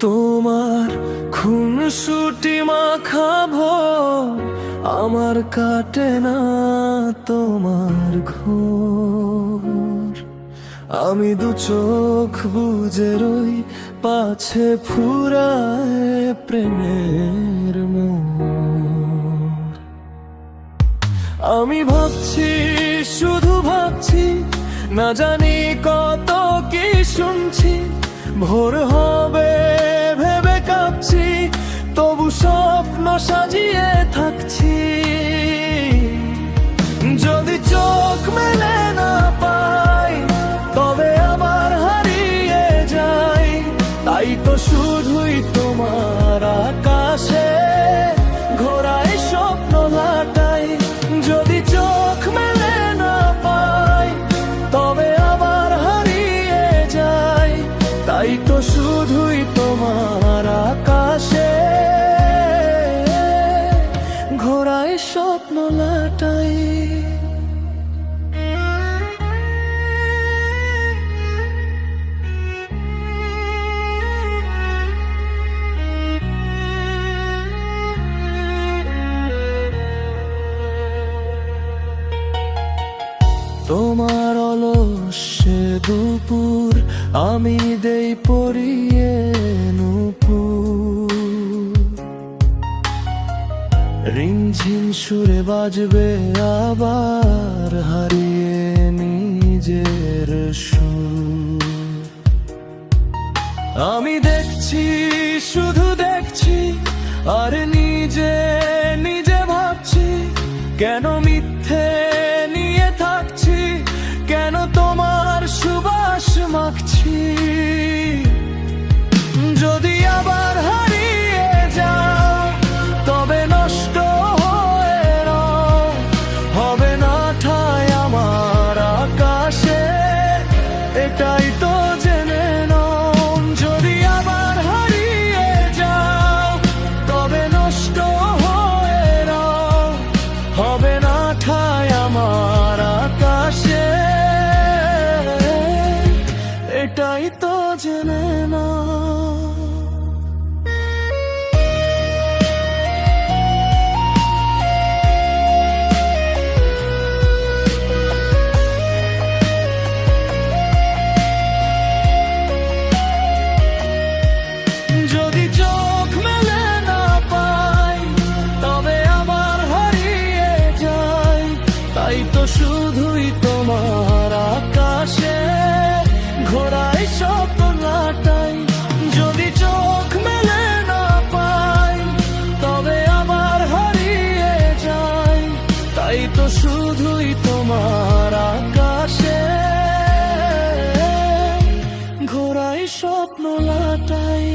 তোমার খুনসুটি মাখাবো আমার কাটে না তোমার ঘোর। আমি দু চোখ বুঝে রই পাছে ফুরায় প্রেমের মোর। আমি ভাবছি, শুধু ভাবছি, না জানি কত কি শুনছি, ভোর হবে কাঁপছি তবু স্বপ্ন সাজিয়ে থাকছি। যদি চোখ মেলে না পাই, তবে আবার হারিয়ে যাই। তাই তো শুধুই তোমার আকাশে ঘোরায় তো শুধুই তোমার আকাশে। ঘোরায় স্বপ্ন লাটাই। তোমার অলসে দুপুর আমি দেই পরিয়ে রিংঝিন সুরে বাজবে আবার হারিয়ে নিজের সুর। আমি দেখছি, শুধু দেখছি, আর নিজে নিজে ভাবছি, কেন মিথ্যে শুধুই তোমার আকাশে ঘোড়ায় শত লাটাই যদি চোখ মেলে না পাই, তবে আমার হারিয়ে যায়। তাই তো শুধুই তোমার আকাশে ঘোড়ায় স্বপ্ন লাটাই